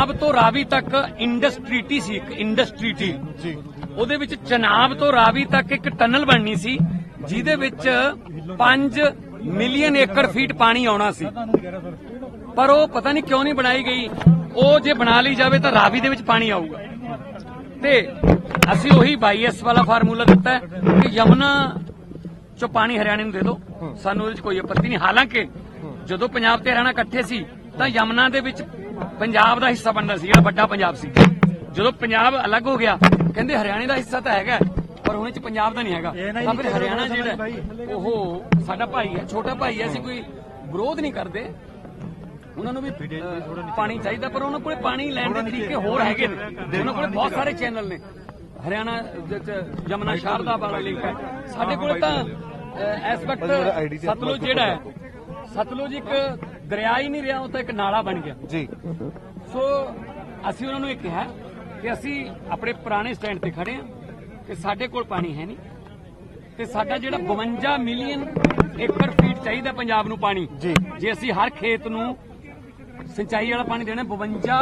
ਚਨਾਬ ਤੋਂ ਰਾਵੀ ਤੱਕ ਇੰਡਸਟਰੀਟੀ ਸੀ ਇੱਕ ਇੰਡਸਟਰੀਟੀ ਜੀ ਉਹਦੇ ਵਿੱਚ ਚਨਾਬ ਤੋਂ ਰਾਵੀ ਤੱਕ ਇੱਕ ਟਨਲ ਬਣਨੀ ਸੀ ਜਿਹਦੇ ਵਿੱਚ 5 ਮਿਲੀਅਨ ਏਕੜ ਫੀਟ ਪਾਣੀ ਆਉਣਾ ਸੀ ਪਰ ਉਹ ਪਤਾ ਨਹੀਂ ਕਿਉਂ ਨਹੀਂ ਬਣਾਈ ਗਈ ਉਹ ਜੇ ਬਣਾ ਲਈ ਜਾਵੇ ਤਾਂ ਰਾਵੀ ਦੇ ਵਿੱਚ ਪਾਣੀ ਆਊਗਾ ਤੇ ਅਸੀਂ ਉਹੀ 22S ਵਾਲਾ ਫਾਰਮੂਲਾ ਦਿੱਤਾ ਕਿ ਯਮਨਾ ਚੋਂ ਪਾਣੀ ਹਰਿਆਣੇ ਨੂੰ ਦੇ ਦਿਓ ਸਾਨੂੰ ਉਹਦੇ ਵਿੱਚ ਕੋਈ ਆਪੱਤੀ ਨਹੀਂ ਹਾਲਾਂਕਿ ਜਦੋਂ ਪੰਜਾਬ ਤੇ ਹਰਿਆਣਾ ਇਕੱਠੇ ਸੀ ਤਾਂ ਯਮਨਾ ਦੇ ਵਿੱਚ ਪੰਜਾਬ ਦਾ ਹਿੱਸਾ ਬਣਦਾ ਸੀ ਜਿਹੜਾ ਵੱਡਾ ਪੰਜਾਬ ਸੀ। ਜਦੋਂ ਪੰਜਾਬ ਅਲੱਗ ਹੋ ਗਿਆ ਕਹਿੰਦੇ ਹਰਿਆਣੇ ਦਾ ਹਿੱਸਾ ਤਾਂ ਹੈਗਾ ਪਰ ਹੁਣ ਇਹ ਚ ਪੰਜਾਬ ਦਾ ਨਹੀਂ ਹੈਗਾ। ਤਾਂ ਫਿਰ ਹਰਿਆਣਾ ਜਿਹੜਾ ਉਹ ਸਾਡਾ ਭਾਈ ਹੈ ਛੋਟਾ ਭਾਈ ਹੈ ਅਸੀਂ ਕੋਈ ਵਿਰੋਧ ਨਹੀਂ ਕਰਦੇ। ਉਹਨਾਂ ਨੂੰ ਵੀ ਪਾਣੀ ਚਾਹੀਦਾ ਪਰ ਉਹਨਾਂ ਕੋਲੇ ਪਾਣੀ ਲੈਣ ਦੇ ਤਰੀਕੇ ਹੋਰ ਹੈਗੇ ਨੇ। ਉਹਨਾਂ ਕੋਲੇ ਬਹੁਤ ਸਾਰੇ ਚੈਨਲ ਨੇ। ਹਰਿਆਣਾ ਵਿੱਚ ਯਮਨਾ ਸ਼ਾਰਦਾ ਵਾਲਾ ਲਿੰਕ ਹੈ ਸਾਡੇ ਕੋਲੇ ਤਾਂ ਇਸ ਵਕਤ ਸਤਲੁਜ ਜਿਹੜਾ ਹੈ ਸਤਲੁਜ ਇੱਕ ਦਰਿਆ ਹੀ ਨਹੀਂ ਰਿਹਾ ਉਹ ਤਾਂ ਇੱਕ ਨਾਲਾ ਬਣ ਗਿਆ। ਜੀ। ਸੋ ਅਸੀਂ ਉਹਨਾਂ ਨੂੰ ਇਹ ਕਿਹਾ ਕਿ ਅਸੀਂ ਆਪਣੇ ਪੁਰਾਣੇ ਸਟੈਂਡ ਤੇ ਖੜੇ ਹਾਂ ਕਿ ਸਾਡੇ ਕੋਲ ਪਾਣੀ ਹੈ ਨਹੀਂ। ਤੇ ਸਾਡਾ ਜਿਹੜਾ 52 ਮਿਲੀਅਨ ਏਕੜ ਫੀਟ ਚਾਹੀਦਾ ਪੰਜਾਬ ਨੂੰ ਪਾਣੀ। ਜੀ। ਜੇ ਅਸੀਂ ਹਰ ਖੇਤ ਨੂੰ ਸਿੰਚਾਈ ਵਾਲਾ ਪਾਣੀ ਦੇਣਾ 52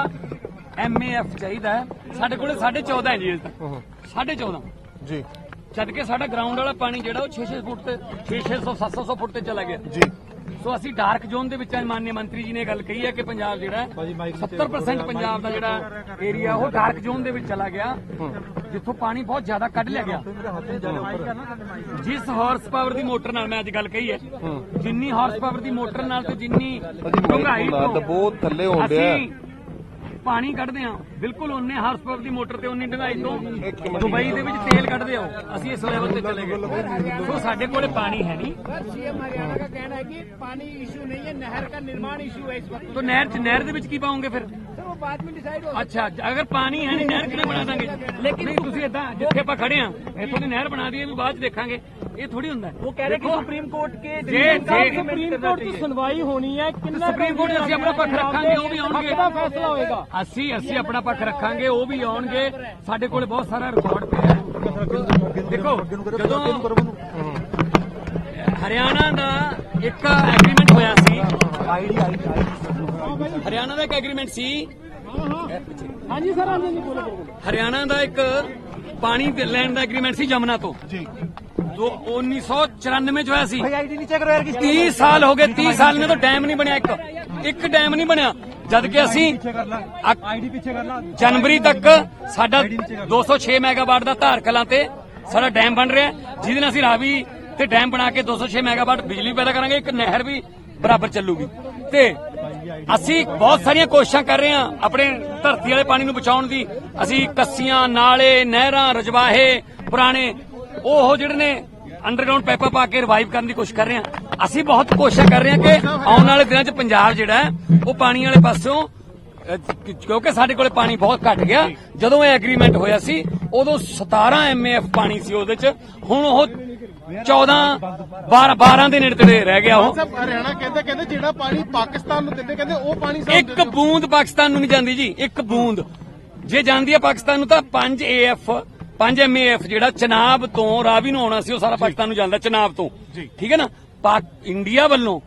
ਐਮਏਐਫ ਚਾਹੀਦਾ ਹੈ। ਸਾਡੇ ਕੋਲੇ 14.5 ਹੈ ਜੀ ਤੱਕ। 14.5 ਜੀ। ਜਦ ਕਿ ਸਾਡਾ ਗਰਾਊਂਡ ਵਾਲਾ ਪਾਣੀ ਜਿਹੜਾ ਉਹ 6-6 ਫੁੱਟ ਤੇ 6-600 700 ਫੁੱਟ ਤੇ ਚਲਾ ਗਿਆ। ਜੀ। ਸੋ ਅਸੀਂ ਡਾਰਕ ਜ਼ੋਨ ਦੇ ਵਿੱਚ ਮਾਨਯ ਮੰਤਰੀ ਜੀ ਨੇ ਗੱਲ ਕਹੀ ਹੈ ਕਿ ਪੰਜਾਬ ਜਿਹੜਾ ਹੈ, 70% ਪੰਜਾਬ ਦਾ ਜਿਹੜਾ ਏਰੀਆ ਉਹ ਡਾਰਕ ਜ਼ੋਨ ਦੇ ਵਿੱਚ ਚਲਾ ਗਿਆ। ਜਿੱਥੋਂ ਪਾਣੀ ਬਹੁਤ ਜ਼ਿਆਦਾ ਕੱਢ ਲਿਆ ਗਿਆ। ਜਿਸ ਹਾਰਸ ਪਾਵਰ ਦੀ ਮੋਟਰ ਨਾਲ ਮੈਂ ਅੱਜ ਗੱਲ ਕਹੀ ਹੈ ਜਿੰਨੀ ਹਾਰਸ ਪਾਵਰ ਦੀ ਮੋਟਰ ਨਾਲ ਤੇ ਜਿੰਨੀ ਡੂੰਘਾਈ ਤੋਂ ਬਹੁਤ ਥੱਲੇ ਹੋਣ ਡਿਆ। ਪਾਣੀ ਕੱਢਦੇ ਆ ਬਿਲਕੁਲ ਉਹਨੇ ਹਾਰਸ ਪਾਵਰ ਦੀ ਮੋਟਰ ਤੇ ਉਹਨੀ ਡੰਗਾਈ ਤੋਂ ਦੁਬਈ ਦੇ ਵਿੱਚ ਤੇਲ ਕੱਢਦੇ ਆ ਅਸੀਂ ਇਸ ਲੈਵਲ ਤੇ ਚਲੇ ਗਏ। ਸੋ ਸਾਡੇ ਕੋਲੇ ਪਾਣੀ ਹੈ ਨਹੀਂ। ਸਰ ਸੀਐਮ ਹਰਿਆਣਾ ਦਾ ਕਹਿਣਾ ਹੈ ਕਿ ਪਾਣੀ ਇਸ਼ੂ ਨਹੀਂ ਹੈ ਨਹਿਰ ਦਾ ਨਿਰਮਾਣ ਇਸ਼ੂ ਹੈ ਇਸ ਵਕਤ। ਤੋਂ ਨਹਿਰ ਨਹਿਰ ਦੇ ਵਿੱਚ ਕੀ ਪਾਉਂਗੇ ਫਿਰ? ਉਹ ਬਾਅਦ ਵਿੱਚ ਡਿਸਾਈਡ ਹੋ ਅੱਛਾ ਅਗਰ ਪਾਣੀ ਹੈ ਨਹੀਂ ਨਹਿਰ ਕਿਵੇਂ ਬਣਾ ਦਾਂਗੇ? ਲੇਕਿਨ ਤੁਸੀਂ ਇਦਾਂ ਜਿੱਥੇ ਆਪਾਂ ਖੜੇ ਆ ਇੱਥੋਂ ਦੀ ਨਹਿਰ ਬਣਾ ਦਈਏ ਵੀ ਬਾਅਦ ਚ ਦੇਖਾਂਗੇ। ਇਹ ਥੋੜੀ ਹੁੰਦਾ। ਉਹ ਕਹਿ ਰਹੇ ਕਿ ਸੁਪਰੀਮ ਕੋਰਟ ਕੇ ਜੇ ਜੇ ਸੁਪਰੀਮ ਕੋਰਟ ਦੀ ਸੁਣਵਾਈ ਹੋਣੀ ਹੈ ਕਿੰਨਾ ਸੁਪਰੀਮ ਕੋਰਟ ਅਸੀਂ ਆਪਣਾ ਪੱਖ ਰੱਖਾਂਗੇ ਉਹ ਵੀ ਆਉਣਗੇ। ਦਾ ਫੈਸਲਾ ਹੋਏਗਾ। ਅਸੀਂ ਅਸੀਂ ਆਪਣਾ ਪੱਖ ਰੱਖਾਂਗੇ ਉਹ ਵੀ ਆਉਣਗੇ। ਸਾਡੇ ਕੋਲ ਬਹੁਤ ਸਾਰਾ ਰਿਕਾਰਡ ਪਿਆ ਹੈ। ਦੇਖੋ ਜਦੋਂ ਹਰਿਆਣਾ ਦਾ ਇੱਕ ਐਗਰੀਮੈਂਟ ਹੋਇਆ ਸੀ। ਹਰਿਆਣਾ ਦਾ ਇੱਕ ਐਗਰੀਮੈਂਟ ਸੀ। ਹਾਂਜੀ ਸਰ ਹਾਂਜੀ ਬੋਲੋ ਹਰਿਆਣਾ ਦਾ ਇੱਕ ਪਾਣੀ ਲੈਣ ਦਾ ਐਗਰੀਮੈਂਟ ਸੀ ਜਮਨਾ ਤੋਂ। ਜੀ। ਜੋ 1994 ਚ ਹੋਇਆ ਸੀ। ਆਈਡੀ ਨੀਚੇ ਕਰੋ ਯਾਰ 30 ਸਾਲ ਹੋ ਗਏ 30 ਸਾਲ ਨੇ ਤਾਂ ਡੈਮ ਨਹੀਂ ਬਣਿਆ ਇੱਕ। ਇੱਕ ਡੈਮ ਨਹੀਂ ਬਣਿਆ। ਜਦ ਕਿ ਅਸੀਂ ਆਈਡੀ ਪਿੱਛੇ ਕਰ ਲਾ ਜਨਵਰੀ ਤੱਕ ਸਾਡਾ 206 ਮੈਗਾਵਾਟ ਦਾ ਧਾਰ ਕਲਾਂ ਤੇ ਸਾਡਾ ਡੈਮ ਬਣ ਰਿਹਾ। ਜਿਹਦੇ ਨਾਲ ਅਸੀਂ ਰਾਵੀ ਤੇ ਡੈਮ ਬਣਾ ਕੇ 206 ਮੈਗਾਵਾਟ ਬਿਜਲੀ ਪੈਦਾ ਕਰਾਂਗੇ ਇੱਕ ਨਹਿਰ ਵੀ ਬਰਾਬਰ ਚੱਲੂਗੀ। ਤੇ ਅਸੀਂ ਬਹੁਤ ਸਾਰੀਆਂ ਕੋਸ਼ਿਸ਼ਾਂ ਕਰ ਰਹੇ ਹਾਂ ਆਪਣੇ ਧਰਤੀ ਵਾਲੇ ਪਾਣੀ ਨੂੰ ਬਚਾਉਣ ਦੀ। ਅਸੀਂ ਕੱਸੀਆਂ ਨਾਲੇ ਨਹਿਰਾਂ ਰਜਵਾਹੇ ਪੁਰਾਣੇ ਉਹ ਜਿਹੜੇ ਨੇ ਅੰਡਰਗਰਾਉਂਡ ਪਾਈਪਾਂ ਪਾ ਕੇ ਰਿਵਾਈਵ ਕਰਨ ਦੀ ਕੋਸ਼ਿਸ਼ ਕਰ ਰਹੇ ਹਾਂ ਅਸੀਂ ਬਹੁਤ ਕੋਸ਼ਿਸ਼ਾਂ ਕਰ ਰਹੇ ਹਾਂ ਕਿ ਆਉਣ ਵਾਲੇ ਦਿਨਾਂ 'ਚ ਪੰਜਾਬ ਜਿਹੜਾ ਉਹ ਪਾਣੀ ਵਾਲੇ ਕਿ- ਕਿਉਂਕਿ ਸਾਡੇ ਕੋਲੇ ਪਾਣੀ ਬਹੁਤ ਘਟ ਗਿਆ। ਜਦੋਂ ਇਹ ਐਗਰੀਮੈਂਟ ਹੋਇਆ ਸੀ ਉਦੋਂ 17 ਐਮਏਐਫ ਪਾਣੀ ਸੀ ਉਹਦੇ 'ਚ। ਹੁਣ ਉਹ 14 12 12 ਦੇ ਨੇੜੇ ਤੇੜੇ ਰਹਿ ਗਿਆ ਉਹ। ਹਰਿਆਣਾ ਕਹਿੰਦੇ ਕਹਿੰਦੇ ਜਿਹੜਾ ਪਾਣੀ ਪਾਕਿਸਤਾਨ ਨੂੰ ਦਿੰਦੇ ਕਹਿੰਦੇ ਉਹ ਪਾਣੀ ਇੱਕ ਬੂੰਦ ਪਾਕਿਸਤਾਨ ਨੂੰ ਨਹੀਂ ਜਾਂਦੀ ਜੀ ਇੱਕ ਬੂੰਦ। ਜੇ ਜਾਂਦੀ ਹੈ ਪਾਕਿਸਤਾਨ ਨੂੰ ਤਾਂ 5 ਏਐਫ 5 ਐਮਏਐਫ ਜਿਹੜਾ ਚਨਾਬ ਤੋਂ ਰਾਵੀ ਨੂੰ ਆਉਣਾ ਸੀ ਉਹ ਸਾਰਾ ਪਾਕਿਸਤਾਨ ਨੂੰ ਜਾਂਦਾ ਚਨਾਬ ਤੋਂ। ਠੀਕ ਹੈ ਨਾ? ਪਾਕ ਇੰਡੀਆ ਵੱਲੋਂ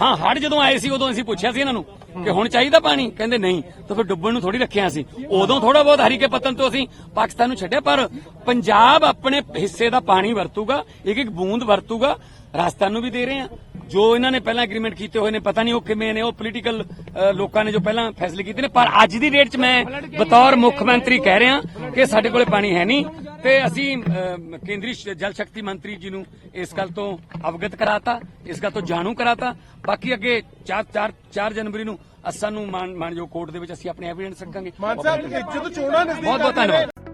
ਹਾਂ ਹੜ ਜਦੋਂ ਆਏ ਸੀ ਉਦੋਂ ਅਸੀਂ ਪੁੱਛਿਆ ਸੀ ਇਹਨਾਂ ਨੂੰ ਕਿ ਹੁਣ ਚਾਹੀਦਾ ਪਾਣੀ? ਕਹਿੰਦੇ ਨਹੀਂ। ਤਾਂ ਫਿਰ ਡੁੱਬਣ ਨੂੰ ਥੋੜੀ ਰੱਖਿਆ ਸੀ। ਉਦੋਂ ਥੋੜਾ ਬਹੁਤ ਹਰੀ ਕੇ ਪਤਨ ਤੋਂ ਅਸੀਂ ਪਾਕਿਸਤਾਨ ਨੂੰ ਛੱਡਿਆ ਪਰ ਪੰਜਾਬ ਆਪਣੇ ਹਿੱਸੇ ਦਾ ਪਾਣੀ ਵਰਤੂਗਾ ਇੱਕ ਇੱਕ ਬੂੰਦ ਵਰਤੂਗਾ ਰਾਜਸਥਾਨ ਨੂੰ ਵੀ ਦੇ ਰਹੇ ਆ ਜੋ ਇਹਨਾਂ ਨੇ ਪਹਿਲਾਂ ਐਗਰੀਮੈਂਟ ਕੀਤੇ ਹੋਏ ਨੇ ਪਤਾ ਨਹੀਂ ਉਹ ਕਿਵੇਂ ਨੇ ਉਹ ਪੋਲੀਟੀਕਲ ਲੋਕਾਂ ਨੇ ਜੋ ਪਹਿਲਾਂ ਫੈਸਲੇ ਕੀਤੇ ਨੇ। ਪਰ ਅੱਜ ਦੀ ਡੇਟ 'ਚ ਮੈਂ ਬਤੌਰ ਮੁੱਖ ਮੰਤਰੀ ਕਹਿ ਰਿਹਾ ਕਿ ਸਾਡੇ ਕੋਲੇ ਪਾਣੀ ਹੈ ਨਹੀਂ ਤੇ ਅਸੀਂ ਕੇਂਦਰੀ ਜਲ ਸ਼ਕਤੀ ਮੰਤਰੀ ਜੀ ਨੂੰ ਇਸ ਗੱਲ ਤੋਂ ਅਵਗਤ ਕਰਾਤਾ ਇਸ ਗੱਲ ਤੋਂ ਜਾਣੂ ਕਰਾਤਾ। ਬਾਕੀ ਅੱਗੇ 4 4 4 ਜਨਵਰੀ ਨੂੰ ਅਸਾਂ ਨੂੰ ਮਾਨ ਮਾਨਯੋਗ ਕੋਰਟ ਦੇ ਵਿੱਚ ਅਸੀਂ ਆਪਣੇ ਐਵੀਡੈਂਸ ਰੱਖਾਂਗੇ। ਮਾਨ ਸਾਹਿਬ ਜਦੋਂ ਚੋਣਾਂ ਨਜ਼ਦੀਕ ਬਹੁਤ ਬਹੁਤ ਧੰਨਵਾਦ।